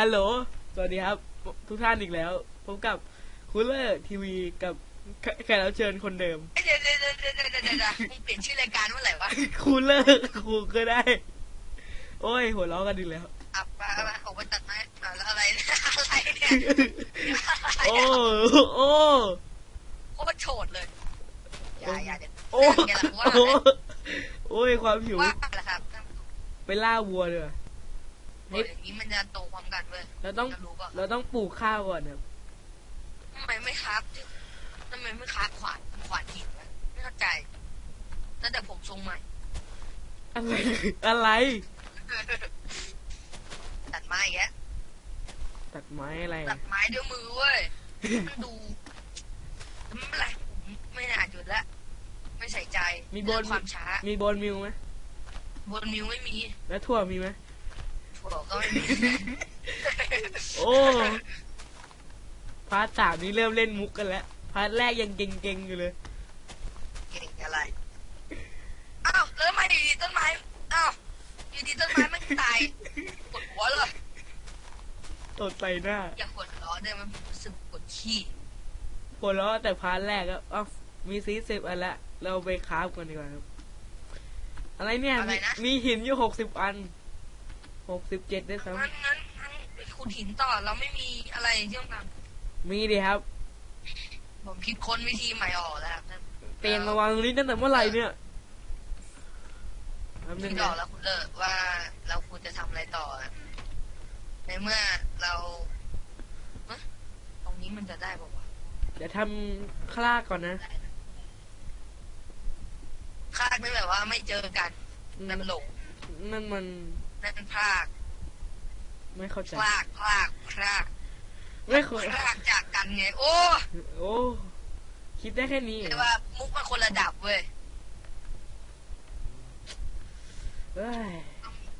ฮัลโหล สวัสดีครับ ทุกท่านอีกแล้ว พบกับคูลเลอร์ทีวีกับแขแขกรับเชิญคนเดิมเดี๋ยวเดี๋ยวเดี๋ยวเดี๋ยวเดี๋ยวเดี๋ยวเดี๋ยวมึงเปลี่ยนชื่อรายการเมื่อไหร่วะคูลเลอร์ครูก็ได้ โอ้ย หัวเราะกันดีกแล้วอะมามาออกไปตัดไม้อะแล้วอะไรเนี่ยอะไรเนี่ยโอ้โอ้โคตรโฉดเลยอย่าอย่าเดี๋ยวโอ้เดี๋ยวว่าโอ้โอ้ยความหิวว่าแหละครับไปล่าวัวเลย โอ้ยอย่างนี้มันจะโตพร้อมกันเว้ยเราต้อง จะรู้ป่ะเราต้องปลูกข้าวก่อนครับทำไมไม่ครับทำไมไม่ค้าขวานขวานหินวะไม่เข้าใจตั้งแต่ผมทรงใหม่ อะไร อะไร ตัดไม้แกแล้วตัดไม้อะไรตัดไม้ด้วยมือเว้ยมันดูไม่เป็นไรผมไม่น่าหยุดละไม่ใส่ใจมีบเรื่อนงความช้า มีบนมิวไหมบนมิวไม่มี แล้วถั่วมีไหม ถั่วก็ไม่มีโอ้พาร์ทสามนี้เริ่มเล่นมุกกันแล้วพาร์ทแรกยังเก่งๆอยู่เลย เก่งอะไร อ้าวแล้วทำไมอยู่ดีต้นไม้ อ้าวอยู่ดีต้นไม้มันตายปวดหัวเลย ตดใส่หน้าอย่าปวดร้อนได้ไหมผมรู้สึกปวดขี้หัวเราะแต่พาร์ทแรกก็อ้าวมีซีสิบอันละ เราไปคราฟกันดีกว่าครับ อะไรเนี่ย อะไรมีนะ มีหินอยู่หกสิบอัน หกสิบเจ็ดด้วยซ้งั้นงั้นงั้นไปขุดหินต่อเราไม่มีอะไรที่ต้องทำมีดิครับำผมคิดค้นวิธีใหม่ออกแล้วครับเตียงมาวางตรงนี้ตั้งแต่เมื่อไหร่เนี่ยแป๊บนึคิงดอนะอกแล้วคุณเลิกว่าเราควรจะทำอะไรต่ออะในเมื่อเราเอ๊ะตรงนี้มันจะได้บอกว่าวเดี๋ยวทำคลากก่อนนะะได้นะคาดไม่แบบว่าไม่เจอกันนั่นหลงนั่นมัน นั่นพลากไม่เข้าใจพลากพลากพลากไม่เคยพลากจากกันไง โอ้ โอ้ คิดได้แค่นี้เหรเรียอกว่ามุกมันคนระดับเว้ยเอ้ย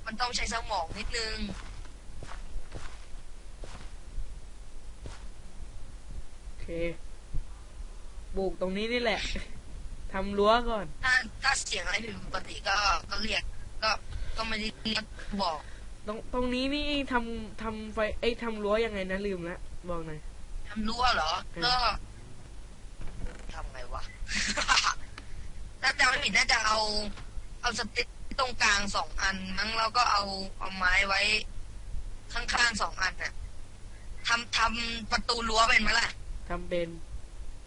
มันต้องใช้สมองนิดนึง โอเคปลูกตรงนี้นี่แหละ ทำรั้วก่อน ถ้าถ้าเสียงอะไรผิดปกติก็ก็เรียกก็ ก็ไม่ได้เรียกบอก ตรงตรงนี้นี่ทำทำไฟเอ้ยทำรั้วยังไงนะลืมละบอกหน่อย ทำรั้วเหรอ อืม ก็ทำไงวะ ถ้าจำไม่ผิดน่าจะเอา เอาสติ๊กตรงกลางสองอัน มั้งแล้วก็เอาเอาไม้ไว้ ข้างๆสองอันน่ะทำทำประตูรั้วเป็นไหมล่ะ ทำเป็น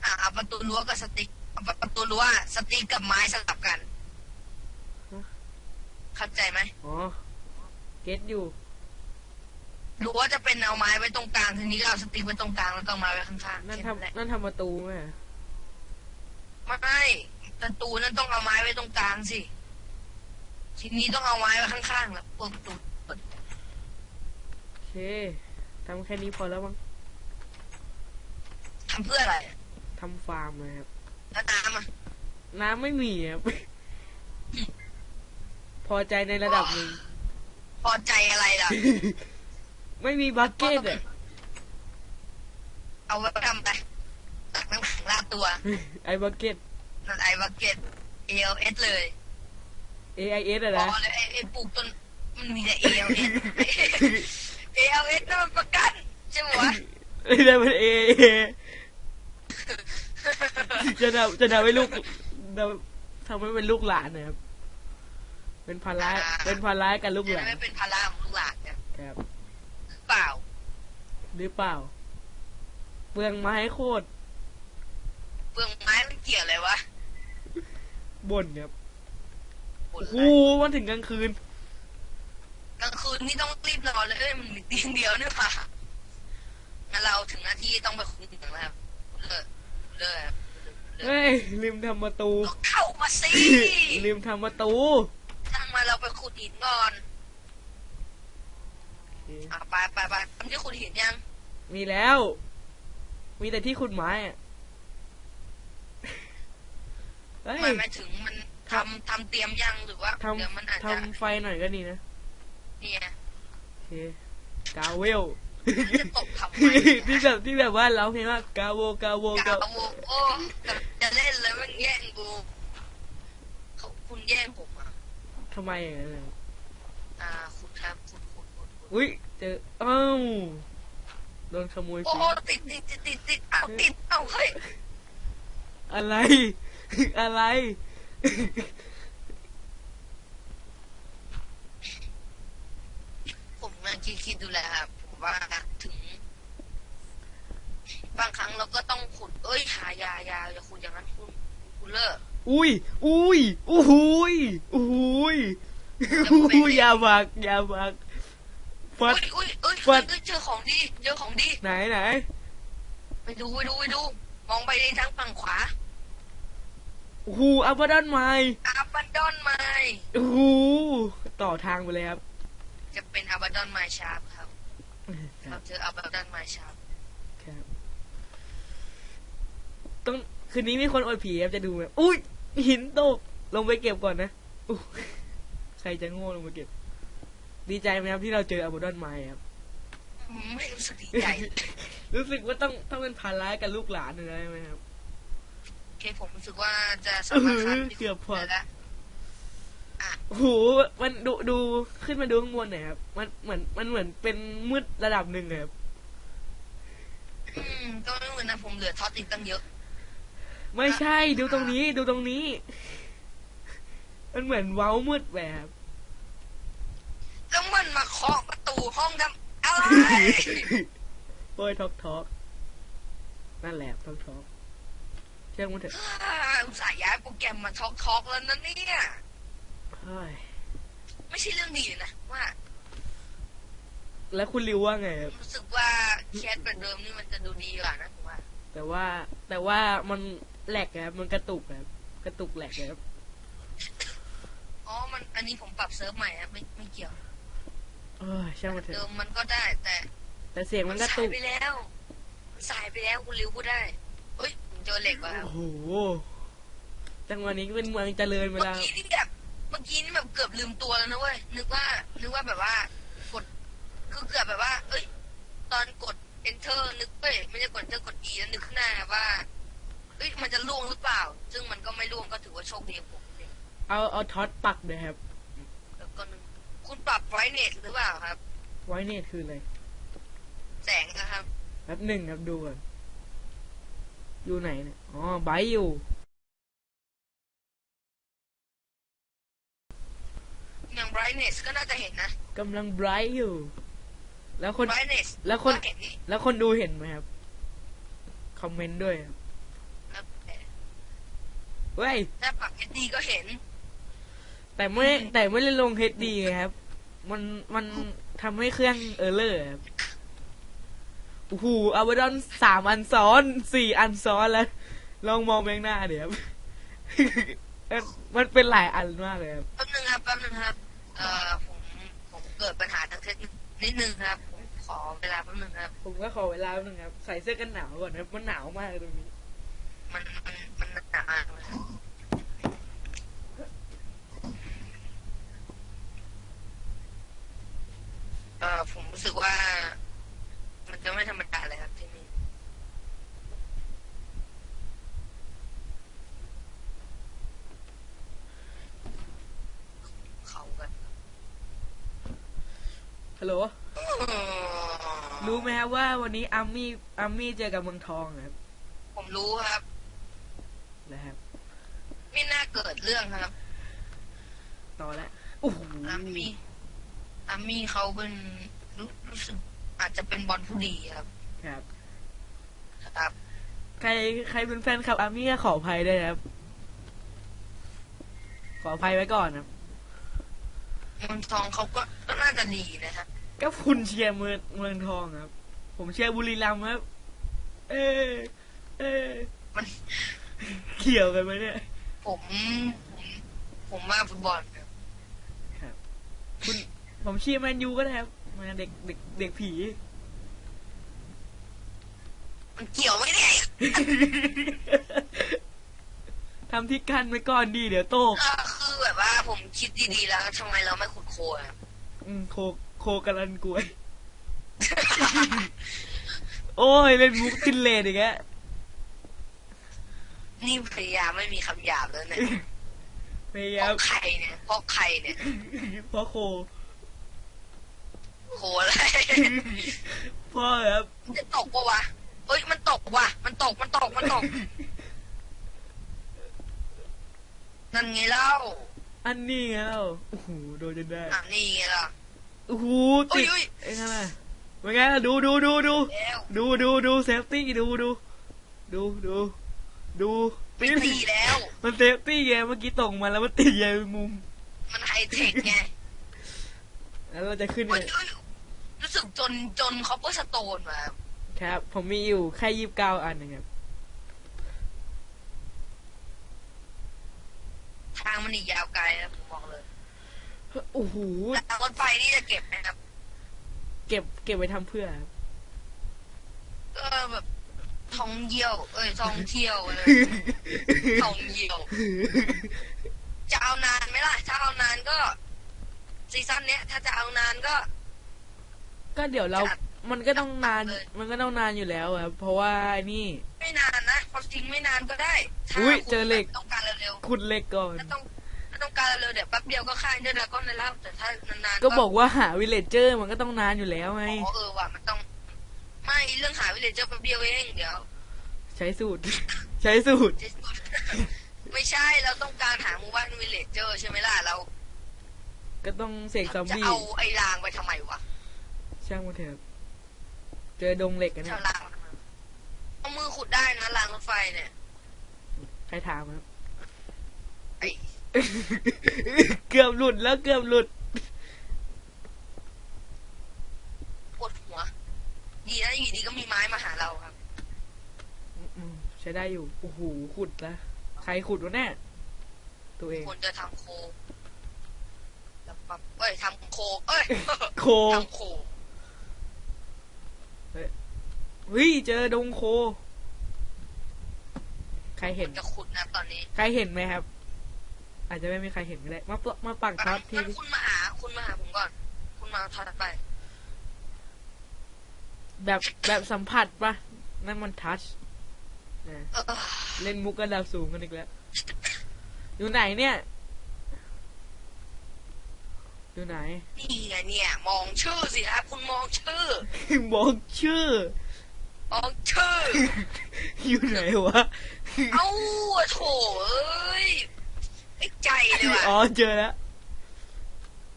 อะเอาประตูรั้วกับสติ๊กเอาประตูรั้วสติ๊กกับไม้สลับกัน เข้าใจไหมอ๋อ เก็ตอยู่รั้วจะเป็นเอาไม้ไว้ตรงกลางทีนี้ก็เอาสติ๊กไว้ตรงกลางแล้วก็เอาไม้ไว้ข้างๆนั่นแค่นั้นแหละทำนั่นทำประตูไหมอะไม่ประตูนั้นต้องเอาไม้ไว้ตรงกลางสิทีนี้ต้องเอาไม้ไว้ข้างๆแล้วเปิดประตูเปิดโอเคทำแค่นี้พอแล้วมั้งทำเพื่ออะไรทำฟาร์มนะครับแล้วน้ำอะ น้ำไม่มีครับ พอใจในระดับหนึ่ง พอใจอะไรล่ะ ไม่มีบักเก็ตอะเอาไว้ทำไปตักน้ำแข็งลาดตัวไอ้บักเก็ตนั่นไอ้บักเก็ต ALS เลย AIS อะพอนะเลยไอ้ไอ้ปลูกต้นมันมีแต่ ALS ALS นั่นมันประกันใช่ไหมวะ ไม่ได้เป็น A จะทำจะทำให้ลูกจะทำให้เป็นลูกหลานนะครับ เป็นภาระเป็นภาระกับลูกหจะลานไม่เป็นภาระของลูกหลานเนี่ยครับหรือเปล่า หรือเปล่า เปลืองไม้โคตร เปลืองไม้มันเกี่ยวอะไรวะบ่นครับบ่นโอ้อะโหไรมันถึงกลางคืน กลางคืนนี่ต้องรีบนอนเลยเอ้ยมันมีเตียงเดียวนี่หว่างั้นเราถึงหน้าที่ต้องไปคุยกันแล้วครับเลิกเลิกครับเลิกเฮ้ยลืมทำประตูก็เข้ามาสิ ลืมทำประตูช่าง มาเราไปขุดหินก่อนโอเคอะไปไปไปทำที่ขุดหินยัง มีแล้ว มีแต่ที่ขุดไม้อะเฮ้ยหมายหมายถึงมันทำทำเตรียมยังหรือว่าทเดี๋ยวมันอาจำจะทำไฟหน่อยก็ดีนะเนี่ยโอเคกาเวล จะตกทำไมที่แบบที่แบบว่าเราเพลงว่ากาโวกาโวกกาาวโมโอ้จะเล่นเลยมันแย่งกูเขาคุณแย่งผมอะทำไมอย่างนั้นอะอ่าขุดครับขุดขุดขุดขุดอุ้ยเจอเอ้าโดนขโมยโอ้ฟิตติดติดติดติดติดเอาติดเอาเฮ้ยอะไร อะไร ผมกำลังคิดคิดดูแลครับผมว่าถึง บางครั้งเราก็ต้องขุด เอ้ยหายายาอย่าขุดอย่างนั้นคุณคุณเลิก อุ้ย อุ้ยอู้หูยอู้หูยอู้ยอยาบักอยาบักฟัอุ้ดยอุ้ยเอ้ยฟัเฮ้ยดเอ้ยเจอของดีเจอของดี ไหนไหนไปดูไปดูไปดู มองไปในทางฝั่งขวาโอ้โหอัปดอนไม้อาบันดอนไมโอ้โหต่อทางไปเลยครับ จะเป็นอาบันดอนไมชาร์ปครับ เราเจออาบันดอนไมชาร์ปครับต้อง คืนนี้มีคนอดผีครับจะดูไหมอุ้ยหินตกลงไปเก็บก่อนนะอุ๊ยใครจะโง่ลงไปเก็บ ดีใจไหมครับที่เราเจออัปดอนไม้ครับ ไม่รู้สึกดีใจ รู้สึกว่าต้องต้องเป็นภาระกับลูกหลานเลยไหมครับโอเคผมรู้สึกว่าจะสามารถข้ามเออเกือบพอได้แล้วโอ้โหมันดูดูขึ้นมาดูข้างบนหน่อยครับ มันเหมือนมันเหมือนเป็นมืดระดับหนึ่งเลยครับ อืมก็ไม่เหมือนนะผมเหลือท็อตอีกตั้งเยอะ ไม่ใช่ดูตรงนี้ดูตรงนี้ มันเหมือนเว้ามืดแบบแล้วมันมาเคาะประตูห้องทำอะไรโอ้ยทอกทอกนั่นแหละทอกทอกเชื่อมันเถอะอ่าอุตส่าห์ย้ายโปรแกรมมาทอกทอกแล้วนะเนี่ยเฮ้ยไม่ใช่เรื่องดีเลยนะว่า แล้วคุณริวว่าไงครับรู้สึกว่าแคสแบบเดิมนี่มันจะดูดีกว่านะผมว่าแต่ว่าแต่ว่ามัน แหลกครับมันกระตุกครับ กระตุกแหลกครับ อ๋อ มันอันนี้ผมปรับเซิร์ฟใหม่นะไม่ไม่เกี่ยวเอ้ยช่างมันเถเดิอะมมันก็ได้แต่แต่เสียงมันกระสาตุยกไปแล้วสายไปแล้วคุณริวพูดได้เฮ้ยผมเจอเหล็กว่ะโอ้โหจังหวะนี้ก็เป็นเมืองเจริญไปเมื่อแล้วกี้นี่แบบเมื่อกี้นี่แบบเกือบลืมตัวแล้วนะเว้ยนึกว่า นึกว่าแบบว่ากดคือเกือบแบบว่า เอ้ย ตอนกด enter นึกเอ้ยไม่ใช่กด enter กด e แล้วนึกขึ้นหน้าว่า เอ้ยมันจะล่วงหรือเปล่า ซึ่งมันก็ไม่ล่วงก็ถือว่าโชคดีของผมเองเอาเอาท็อตปักเลยครับ แล้วก็นึกคุณปรับไว้เน็ตหรือเปล่าครับ ไว้เนตคืออะไรแสงนะครับ แป๊บหนึ่งครับดูก่อนอยู่ไหนเนี่ยอ๋อไบร์ทอยู่ อย่าง brightness ก็น่าจะเห็นนะกำลังไบรท์อยู่ แล้วคน brightness แล้วคนก็เห็นนี่ แล้วคนดูเห็นไหมครับ คอมเมนต์ด้วยครับแล้วแต่ เว้ยถ้าปรับ HD ก็เห็น แต่ไม่แต่ไม่ได้ลง HD ไงครับ มันมันทำให้เครื่องเออร์เลอร์ครับโอ้โหอัลดอนสามอันซ้อนสี่อันซ้อนแล้ว ลองมองไปข้างหน้าเดี๋ยวครับมันมันเป็นหลายอันมากเลยครับแป๊บนึงครับแป๊บนึงครับเอ่อผมผมเกิดปัญหาทางเทคนิคนิดนึงครับผมขอเวลาแป๊บนึงครับ ผมก็ขอเวลาแป๊บนึงครับ ใส่เสื้อกันหนาวก่อนครับมันหนาวมากเลยตรงนี้ มันมันมันหนามากเลยครับเอ่อผมรู้สึกว่า มันจะไม่ธรรมดาเลยครับที่นี่เขากัน ฮัลโหล รู้ไหมครับ ว่าวันนี้อาร์มี่อาร์มี่เจอกับเมืองทองครับ ผมรู้ครับนะครับ ไม่น่าเกิดเรื่องครับ ต่อแล้วโอ้โหอาร์มี่อาร์มี่เขาเป็นรู้รู้สึกอาจจะเป็นบอลผู้ดีครับ ครับ ครับ ใครใครเป็นแฟนคลับอาร์มี่ก็ขออภัยด้วยนะครับ ขออภัยไว้ก่อนครับเมืองทองเขาก็ก็น่าจะดีนะครับก็คุณเชียร์เมืองเมืองทองครับ ผมเชียร์บุรีรัมย์ครับ เออเออมันเขี่ยวกันไหมเนี่ย ผมผมผมว่าฟุตบอลครับ คุณผมเชียร์แมนยูก็ได้ครับมาเด็กเด็กเด็กผี มันเกี่ยวไม่ได้ทำที่กั้นไว้ก่อนดีเดี๋ยวโตกก็คือแบบว่าผมคิดดีๆแล้วทำไมเราไม่ขุดโคลนครับอืมโคโคกันลันกล้วย โอ้ยเล่นมุกตินเลดอีกแล้วนี่พยายามไม่มีคำหยาบแล้วเนี่ยพยาเพยามราะใครเนี่ยเพราะใครเนี่ยเพราะโคโหอะไรพ่อครับมันจะตกปะวะเฮ้ยมันตกว่ะ มันตกมันตกมันตกนั่นไงเล่าอันนี้แล้วโอ้โหโดนจนได้อะนี่ไงล่ะโอ้โหอุ้ติยดอุ้ยไอ้นั่นน่ะ เป็นไงล่ะดูดูดูดูแล้วดูดูดูเซฟตี้ดูดูดูดูดูไม่ตีแล้ว มันเซฟตี้ไงเมื่อกี้ตกมาแล้วมันติดใยมุม มันไฮเทคไง แล้วเราจะขึ้นเฮ้เลยยเฮ้ยรู้สึกจนจนคอปเปอร์สโตนมาครับ ผมมีอยู่แค่ยี่สิบเก้าอันนะครับทางมันอีกยาวไกลนะผมบอกเลยโอ้โหแต่รถไฟนี่จะเก็บนะครับ เก็บเก็บไว้ทำเพื่อครับก็แบบท่องเยี่ยว เอ้ยท่องเที่ยวเลยท่องเยี่ยว จะเอานานไหมล่ะ ถ้าเอานานก็ซีซั่นเนี้ย ถ้าจะเอานานก็ ก็เดี๋ยวเรา จัด มันก็ต้องนานเลยมันก็ต้องนานอยู่แล้วครับเพราะว่านี่ ไม่นานนะความจริงไม่นานก็ได้ถ้าอุ๊ยคุณเจอเหล็ก ต้องการเร็วขุดเหล็กก่อนๆถ้าต้องถ้า ต้องการเร็วๆเดี๋ยวแป๊บเดียวก็ค่ายเดือนละก้อนในแล้วแต่ถ้านานๆก็บอกว่าหาวิลเลจเจอร์มันก็ต้องนานอยู่แล้วไงอ๋อเออว่ะมันต้องไม่เรื่องหาวิเลเจอร์แป๊บเดียวเองเดี๋ยว ใช้สูตร ใช้สูตร ไม่ใช่เราต้องการหาหมู่บ้านวิเลเจอร์ใช่ไหมล่ะเรา ก็ต้องเสกซอมจะบี้เอาไอ้รางไปทำไมวะช่างมันเถอะเจอดงเหล็กกันเนี่เจ้ายรางเอามือขุดได้นะรางรถไฟเนี่ย ใครถามครับไอ้ เกือบหลุดแล้วเกือบหลุดปวดหัว ดีนะอยู่ดีก็มีไม้มาหาเราครับ อืมใช้ได้อยู่ โอ้โห ขุดนะ ใครขุดวะเนี่ยตัวเอง คนจะทำโคแล้วปั๊บเอ้ยทำโค เอ้ยโค ทำโค เฮ้ย เจอดงโค ใครเห็น จะขุดนะตอนนี้ ใครเห็นไหมครับ อาจจะไม่มีใครเห็นก็ได้มาปะมาปักท็อตทีงั้นคุณมาหาคุณมาหาผมก่อน คุณมาทัดไป แบบแบบสัมผัสปะนั่นมันทัชนะเออเล่นมุกระดับสูงกันอีกแล้ว อยู่ไหนเนี่ย อยู่ไหน นี่ไงเนี่ย มองชื่อสิครับคุณมองชื่อบอกชื่อ มองชื่อ อยู่ไหนวะ เอ้าโถเอ้ย ไอ้ใจเลยว่ะ อ๋อเจอแล้ว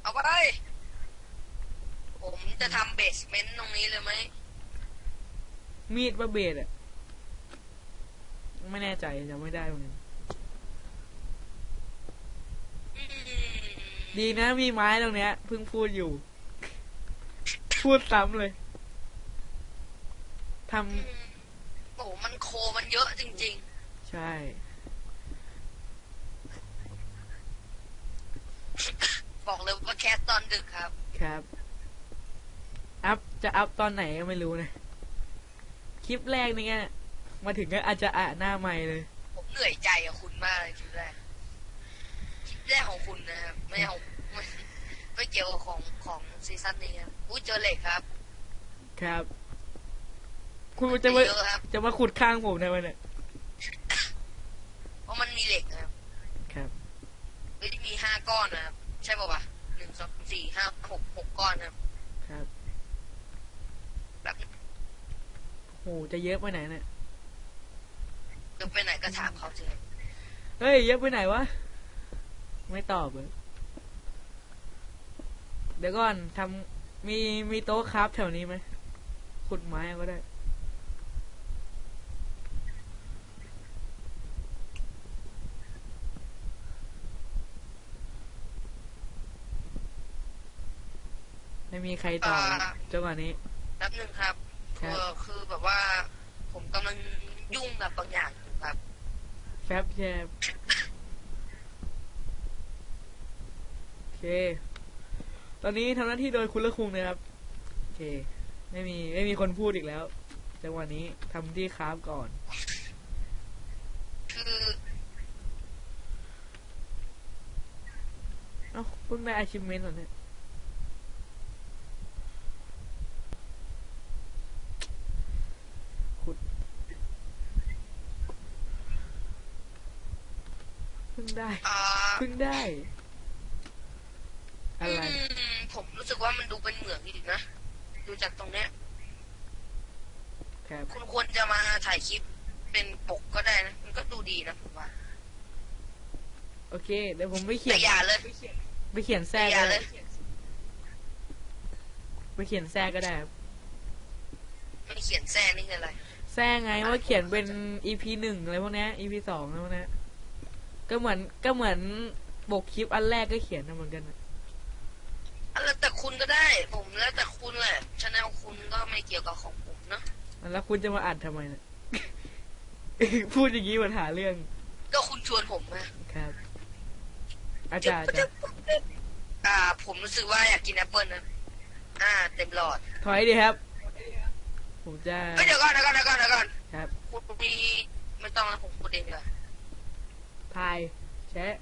เอาไป ผมจะทำเบสเมนต์ตรงนี้เลยไหม มีดปะเบสอะไม่แน่ใจจำไม่ได้เหมือนกันอืมดีนะมีไม้ตรงเนี้ยเพิ่งพูดอยู่ พูดซ้ำเลยทอืมโอ้โหมันโคมันเยอะจริงำใช่ ๆ บอกเลยว่าแคสตอนดึกครับ ครับ อัพจะอัพตอนไหนก็ไม่รู้นะ คลิปแรกนี่ไงมาถึงก็อาจจะอ่านหน้าใหม่เลย ผมเหนื่อยใจกับคุณมากเลยคลิปแรก คลิปแรกของคุณนะครับ ไม่เอาไม่ไม่เกี่ยวกับของของซีซั่นนี้ครับอุ้ยเจอเหล็กครับ ครับ คุณจะมาเยอะครับจะมาขุดข้างผมทำไมเนี่ย เพราะมันมีเหล็กนะครับ ครับ เฮ้ยมีห้า ก้อนนะครับ ใช่ป่าวะหนึ่งสองสี่ห้าหกหกก้อนนะครับ ครับแบบโหจะเยอะไปไหนเนี่ยจะไปไหนก็ถามเขาสิครับเฮ้ยเยอะไปไหนวะ ไม่ตอบเลยเดี๋ยวก่อนทำมีมีโต๊ะครับแถวนี้ไหมขุดไม้เอาก็ได้ ไม่มีใครตอบจังหวะนี้ แป๊บหนึ่งครับครัคืบอคือแบบว่า ผมกำลังยุ่งกับบางอย่างอยู่ครับ แฟบแชบโอเค ตอนนี้ทำหน้าที่โดยคุณละคุงนะครับ โอเค ไม่มีไม่มีคนพูดอีกแล้ว จังหวะนี้ทำที่คราฟก่อน คือเอ้าเพิ่งได้ achievement เหรอเนี่ย ขุด เพิ่ งได้อ่าเพิ่งได้ อะไร อืมผมรู้สึกว่าว่ามันดูเป็นเหมืองอีกนะ ดูจากตรงเนี้ย ครับคุณควรจะมาถ่ายคลิปเป็นปกก็ได้นะ มันก็ดูดีนะผมว่า โอเคเดี๋ยวผมไปเขีแต่ยนอย่าเลย ไปเขียนแทรแต่กอก็ย่าเลได้ย ไปเขียนแทรกก็ได้ครับไม่เขียนแซ่นี่คืออะไร แทรกไงว่าเขียนเป็น EP หนึ่งอะไรพวกเนี้ย EP สองอะไรพวกเนี้ย ก็เหมือนก็เหมือนปกคลิปอันแรกก็เขียนนะเหมือนกันนะอันแล้วแต่คุณก็ได้ ผมแล้วแต่คุณแหละชแนลคุณก็ไม่เกี่ยวกับของผมเนอะแล้วคุณจะมาอัดทำไมเนี่ย พูดอย่างนี้มันหาเรื่อง ก็คุณชวนผมมาครับ อาจารย์อาจารย์อ่า ผมรู้สึกว่าอยากกินแอปเปิลนะอ่า เต็มหลอด ถอยดีครับผมจะเฮ้ยเดี๋ยวก่อนเดี๋ยวก่อนเดี๋ยวก่อนเดี๋ยวก่อนครับ คุณดีไม่ต้องนะผมพูดเองดีกว่า ทายแชะ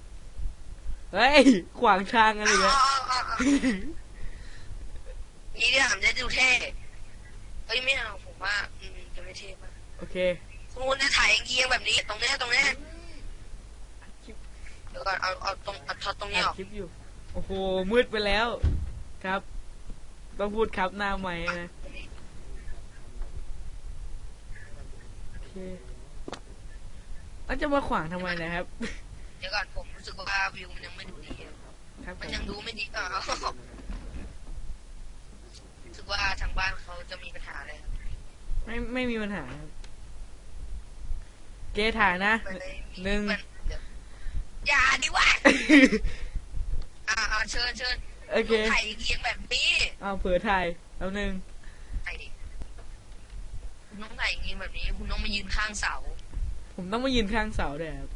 เฮ้ย ขวางทางอะไรอ๋อเงี้ยอ๋ออ๋ออ๋อนี่ที่ถามจะดูเท่เฮ้ยไม่เอาผมว่า อืมจะไม่เท่มากโอเคคุณจะถ่ายเอียงแบบนี้ ตรงเนี้ยตรงเนี้ยคลิปเดี๋ยวก่อนเอาเอาตรงเอาช็อตตรงนี้อัดออกคลิปอยู่ โอ้โห มืดไปแล้ว ครับ ต้องพูดครับหน้าใหม่นะโอเค แล้วจะมาขวางทำไมนะครับ เดี๋ยวก่อนผมรู้สึกว่าวิวมันยังไม่ดูดีอะครับผมันมยังดูไม่ดีอ่ารู้สึกว่าทางบ้านเขาจะมีปัญหาเลยครับไม่ไม่มีปัญหาครับเกถ่ายนะไปเลยมีหนึ่ง ปัญเดี๋ยวอย่าดิวะอ่าอ่าเชิญเชิญโอเคถ่ายเอียงแบบนี้ เอาเผื่อถ่ายแล้วหนึ่งถ่ายดิคุณต้องถ่ายอย่างนี้แบบนี้ คุณต้องมายืนข้างเสา ผมต้องมายืนข้างเสาด้วยครับ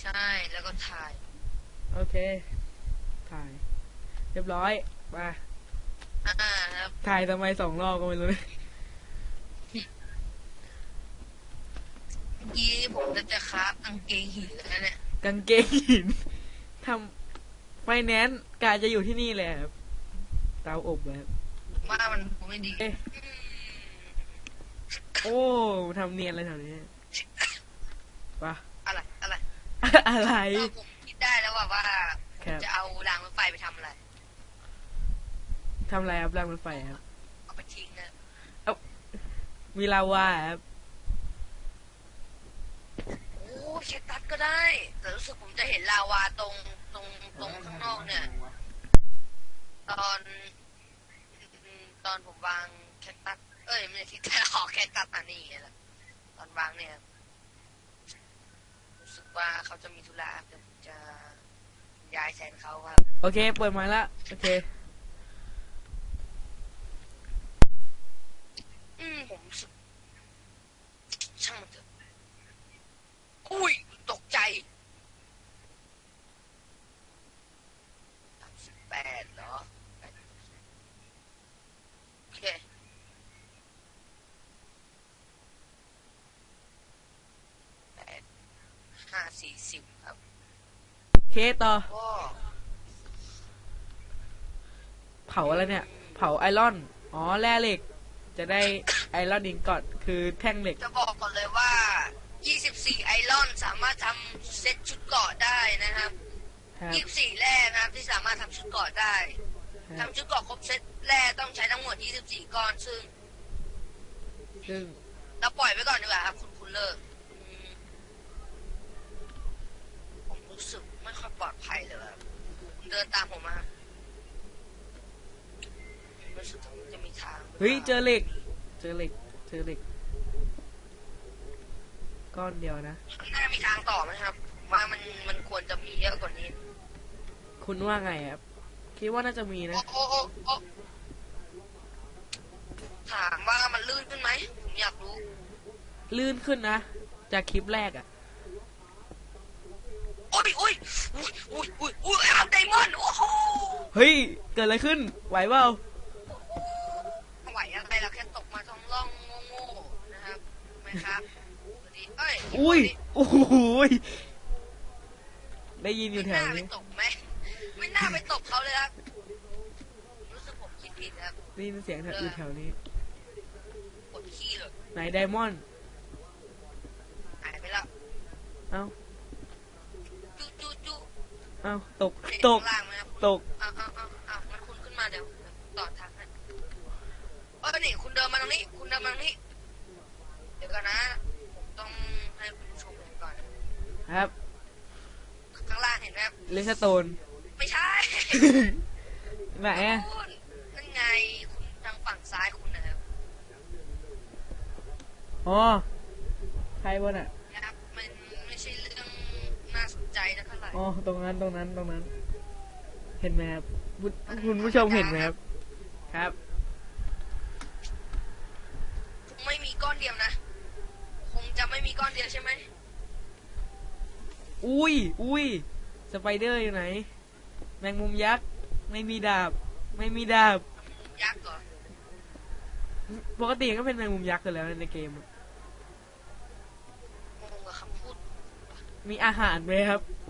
ใช่แล้วก็ถ่าย โอเค ถ่าย เรียบร้อยมาอ่าครับถ่ายทำไมสองรอบก็ไม่รู้เมื่อกี้ผมจะจะค้ากางเกงหินแล้วเนี่ยกางเกงหินทำไฟแนนซ์กาจะอยู่ที่นี่เลยครับเตาอบเลยครับว่ามันดูไม่ดี เอ๊ะโอ้ทำเนียนเลยแถวนี้ ปะอะไรอะไรอะไรเออผมคิดได้แล้วว่าว่าครับจะเอารางรถไฟไปทำอะไร ทำอะไรครับรางรถไฟครับเอาไปทิ้งนะมีลาวาครับโอ้เช็คตัดก็ได้ แต่รู้สึกผมจะเห็นลาวาตรงตรงตรงข้างนอกเนี่ย ตอนอืมตอนผมวางแคคตัสเอ้ยไม่ใช่ที่แต่ขอแคคตัสอันนี้ไงล่ะตอนวางเนี่ยรู้สึก ว่าเขาจะมีธุระเดี๋ยวผมจะย้ายแทนเขาครับโอเค เปิดไมาละโอเค อืมผมรู้สึกช่างมันเถอะอุ้ยตกใจสามสิบแปดเหรอโอเคแปดห้า สี่สิบครับโอเคต่อ ก็เผาอะไรเนี่ย เผาไอรอน อ๋อ แร่เหล็ก จะได้ไอรอนอิงก่อนคือแท่งเหล็ก จะบอกก่อนเลยว่า 24 ไอรอนสามารถทำเซตชุดเกราะได้นะครับ ครับ24 แร่นะครับที่สามารถทำชุดเกราะได้ครับทำชุดเกราะครบเซตแร่ต้องใช้ทั้งหมด 24 ก้อนซึ่งซึ่ง เราปล่อยไว้ก่อนดีกว่าครับ คุณคุณเลิกอืมผม รู้สึกไม่ค่อยปลอดภัยเลยครับคุณเดินตามผมมาผมรู้สึกว่าจะมีทางเฮ้ยเจอเหล็ก เจอเหล็ก เจอเหล็ก ก้อนเดียวนะน่าจะมีทางต่อไหมครับผมว่ามันมันควรจะมีเยอะกว่านี้ คุณว่าไงครับ คิดว่าน่าจะมีนะ โอ้โอ้โอ้โอ้ถามว่ามันลื่นขึ้นไหมผมอยากรู้ ลื่นขึ้นนะ จากคลิปแรกอะ โอ้ยโอ้ยโอ้ยโอ้ยอุ้ยอุ้ยเอาไดมอนด์โอ้โหเฮ้ย เกิดอะไรขึ้น ไหวเปล่าไหวอะไรเราแค่ตกมาท้องร่องโง่ๆนะครับไหมครับสวัสดีเอ้ยอุ้ย โอ้โหยได้ยินอยู่แถไม่วน่าไปนี้ตกไหมไม่น่าไปตกเขาเลยครับรู้สึกผมคิดผิดครับได้ยินเสียงแถวอยู่แถวนี้ ปวดขี้เลยไหนไดมอนด์หายไปแล้ว เอ้า้าตกตกตกมันคุณขึ้นมาเดี๋ยวต่อทางให้เออนี่คุณเดินมาตรงนี้ คุณเดินมาตรงนี้ เดี๋ยวกันนะผมต้องให้คุณชมเห็นก่อนครับข้างล่างเห็นไหมลิสบเโตนไม่ใช่ ไหนอะคุณนั่นไงคุณทางฝั่งซ้ายคุณนะครับอ๋อใครบนอะ อ๋อตรงนั้นตรงนั้นตรงนั้น เห็นไหมครับคุณคุณผู้ชมเห็นไหมครับ ครับคงไม่มีก้อนเดียวนะ คงจะไม่มีก้อนเดียวใช่ไหมอุ้ยอุ้ยสไปเดอร์อยู่ไหน แมงมุมยักษ์ ไม่มีดาบ ไม่มีดาบ ยักษ์เหรอ ปกติก็เป็นแมงมุมยักษ์กันแล้วในเกมอะงงกับคำพูดมีอาหารไหมครับมี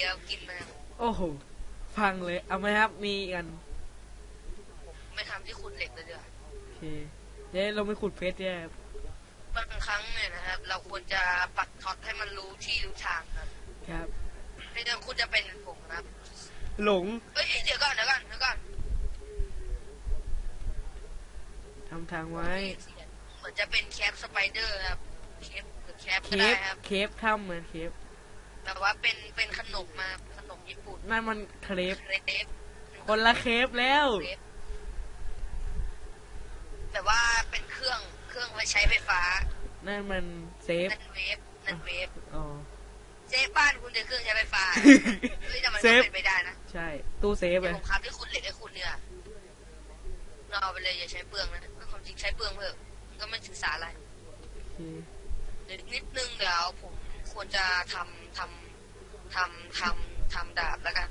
แต่ขี้แล้วกินมาโอ้โหฟังเลยเอาไหมครับมีกันผมไม่ทำที่คุณเหล็กเลยเดี๋ยวาโอเคเดี๋ยวเราไปขุดเพชรเนี่ยครับบางครั้งเนี่ยนะครับ เราควรจะปักท็อตให้มันรู้ที่รู้ทางครับครับ ไม่งั้นคุณจะเป็นเหมือนผมนะครับหลงเอ้ยเดี๋ยวก่อนเดี๋ยวก่อนเดี๋ยวก่อนทำทางไว้เหมือนจะเป็นแคปสไปเดอร์ครับเคปหรือแคปเคก็ได้ฟครับ เคฟถ้ำเหมือนเคฟ แต่ว่าเป็นเป็นขนมมาขนมญี่ปุ่นนั่นมันเครปเครปคนละเคฟแล้ว เครปแต่ว่าเป็นเครื่องเครื่องไว้ใช้ไฟฟ้านั่นมันเซฟนั่นเวฟนั่นเวฟอ๋อเซฟบ้านคุณจะเครื่องใช้ไฟฟ้าเฮ้ยแต่มันเซก็ฟเป็นไปได้นะใช่ ตู้เซฟเดี๋เลยวยผมครับที่คุณเหล็กให้คุณเนี่ยเราเอาไปเลยอย่าใช้เปลืองนะความจริงใช้เปลืองเถอะมันก็ไม่ศึกษาอะไรโอเคเดี๋ยวนิดนึงเดี๋ยวผม ควรจะทำทำทำทำทำดาบแล้วกัน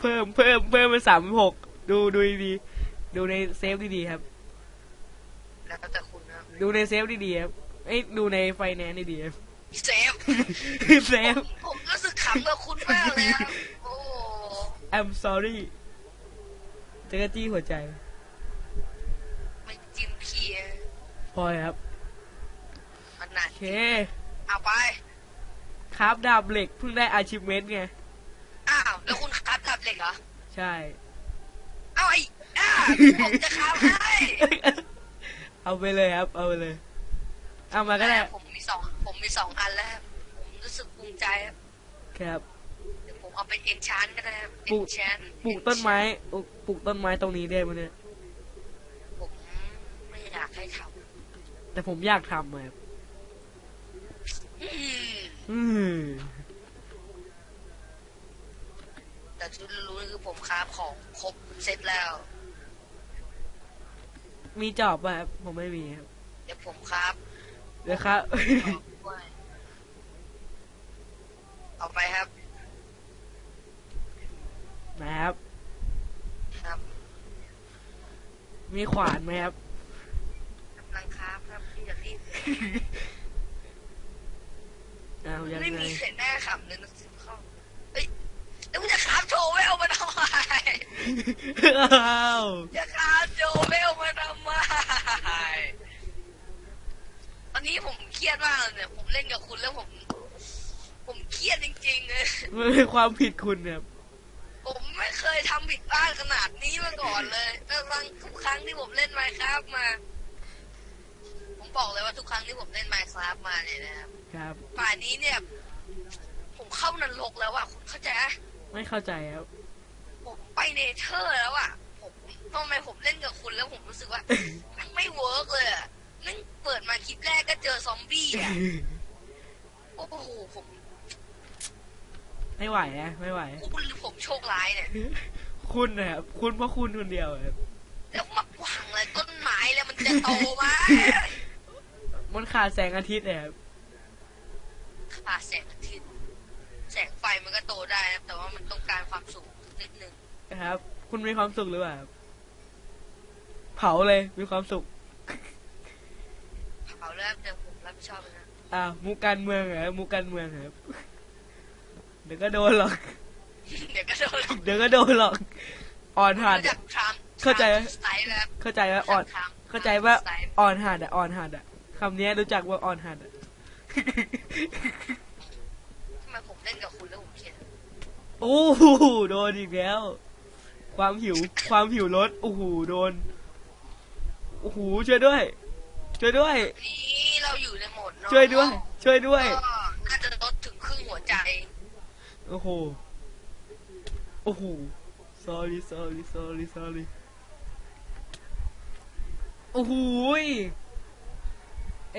เพิ่มเพิ่มเพิ่มเป็นสามหกดูดูดีๆดูในเซฟดีๆครับ แล้วแต่คุณนะครับดูในเซฟดีๆครับเอ้ยดูในไฟแนนซ์ดีๆครับเซฟเซฟ ผมผมรู้สึกขำกับคุณมากเลยครับโอ้ I'm sorry จะกระจี้หัวใจ ไม่จิ้มเคียพอครับมันหนักโอเค เอาไป ครับดาบเหล็กเพิ่งได้ achievement ไง อ้าว แล้วคุณคัดดาบเหล็กเหรอ ใช่ เอาไอ้อ้าผมจะคับให้ เอาไปเลยครับ เอาไปเลย เอามาก็ได้ ผมมีสองผมมีสองอันแล้วครับผมรู้สึกภูมิใจครับครับเดี๋ยวผมเอาเป็นเอนชานก็ได้ครับปลูก enchant ปลูกต้นไม้ปลูกปลูกต้นไม้ตรงนี้ได้ไหมเนี่ย ผมไม่อยากให้ทแต่ผมอยากทำอะครับำอืม อืม แต่ที่รู้ๆคือผมคราฟของครบเสร็จแล้ว มีจอบป่ะครับผมไม่มีครับเดี๋ยวผมคราฟเดี๋ยวครับ ด้วยเอาไปครับ นะครับ ครับมีขวานไหมครับกำลังคราฟครับพี่จะรีบอ้าว ยังไม่ไงมีเศษแน่ขำเลยนะสิเข้าเฮ้ยแล้วมึงจะคราฟโชว์เวลมาทำไมอ้าวจะคราฟโชว์เวลมาทำไมตอนนี้ผมเครียดมากเลยเนี่ยผมเล่นกับคุณแล้วผม ผมเครียดจริงๆเลยมันเป็นความผิดคุณครับผมไม่เคยทำผิดพลาดขนาดนี้มาก่อนเลยแต่ครั้งทุกครั้งที่ผมเล่นไมค์ครับมาผม บอกเลยว่าทุกครั้งที่ผมเล่นไมค์ครับมาเนี่ยนะครับครับ ป่านนี้เนี่ย ผมเข้านรกแล้วอะคุณเข้าใจไหมไม่เข้าใจครับ ผมไปเนเธอร์แล้วอะผมทำไมผมเล่นกับคุณแล้วผมรู้สึกว่า มันไม่เวิร์กเลยอะนั่งเปิดมาคลิปแรกก็เจอซอมบี้อะโอ้โหผมไม่ไหวนะไม่ไหว คุณหรือผมโชคร้ายเนี่ยคุณนะครับคุณเพราะคุณคนเดียวครับแล้วมาวางเลยต้นไม้แล้วมันจะโตไหม มันขาดแสงอาทิตย์นะครับขาดแสงอาทิตย์ แสงไฟมันก็โตได้นะแต่ว่ามันต้องการความสูงนิดนึงนะครับ คุณมีความสุขหรือเปล่าครับเผาเลยมีความสุขเผาแล้วแต่ผมรับผิดชอบนะอ่ามุกการเมืองเหรอมุกการเมืองครับเดี๋ยวก็โดนหรอก เดี๋ยวก็โดนหรอกเดี๋ยวก็โดนหรอกอ่อนหัดรู้จักทรัมป์เข้าใจไหมสไตล์แล้วเข้าใจว่าอ่อนทรัมป์เข้าใจว่าสไตล์อ่อนหัดอะอ่อนหัดอะ คำนี้รู้จักว่าอ่อนหัดอะทำไมผมเล่นกับคุณแล้วผมเครียดโอ้โหโดนอีกแล้ว ความหิวความหิวลดโอ้โหโดนโอ้โหช่วยด้วย ช่วยด้วย นี่เราอยู่ในโหมดน้องช่วยด้วย ช่วยด้วย ก็น่าจะลดถึงครึ่งหัวใจ โอ้โหโอ้โห sorry sorry sorry sorry โอ้โหย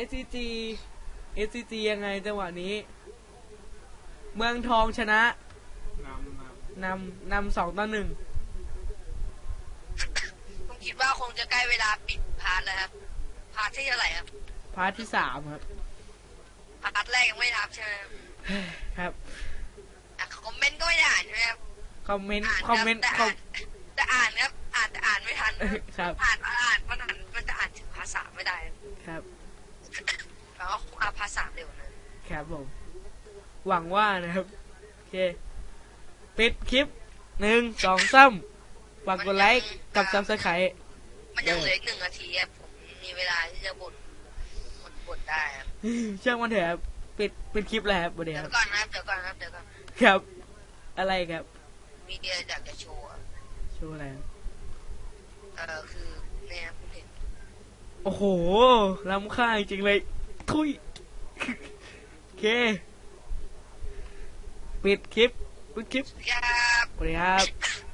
SCG SCG ยังไงจังหวะนี้ เมืองทองชนะนำนนำนำสองต่อหนึ่งผมคิดว่าคงจะใกล้เวลาปิดพาร์ทแล้วครับ พาร์ทที่เท่าไหร่ครับ พาร์ทที่สามครับ พาร์ทแรกยังไม่นับใช่ไหมครับครับอะคอมเมนต์ก็ไม่ได้อ่านใช่ไหมครับ คอมเมนต์อ่านคอมเมนต์แต่คออ่ามนแต่อ่านครับ อ่านแต่อ่านไม่ทันครับครับ อ่านอ่านมันอ่านมันจะอ่านถึงภาษาไม่ได้ ครับ แล้วก็คงอ่านภาษาเร็วนะครับผมหวังว่านะครับโอเคปิดคลิปหนึ่งสองสามฝากกดไลค์กับซับสไครต์มันยังเหลืออีกหนึ่งนาทีครับผมมีเวลาที่จะบ่นบ่นบ่นได้ครับช่างมันเถอะครับปิดปิดคลิปแล้วครับวันนี้เดี๋ยควรับก่อนนะครับเดี๋ยวก่อนครับเดี๋ยวก่อนครับ อะไรครับ มีเดียอยากจะโชว์อะโชว์อะไรครับเออคือเนี่ยครับผมเห็นโอ้โหล้ำค่าจริงๆเลย ทุยโอเค ปิดคลิปปิดคลิปครับสวัสดีครับ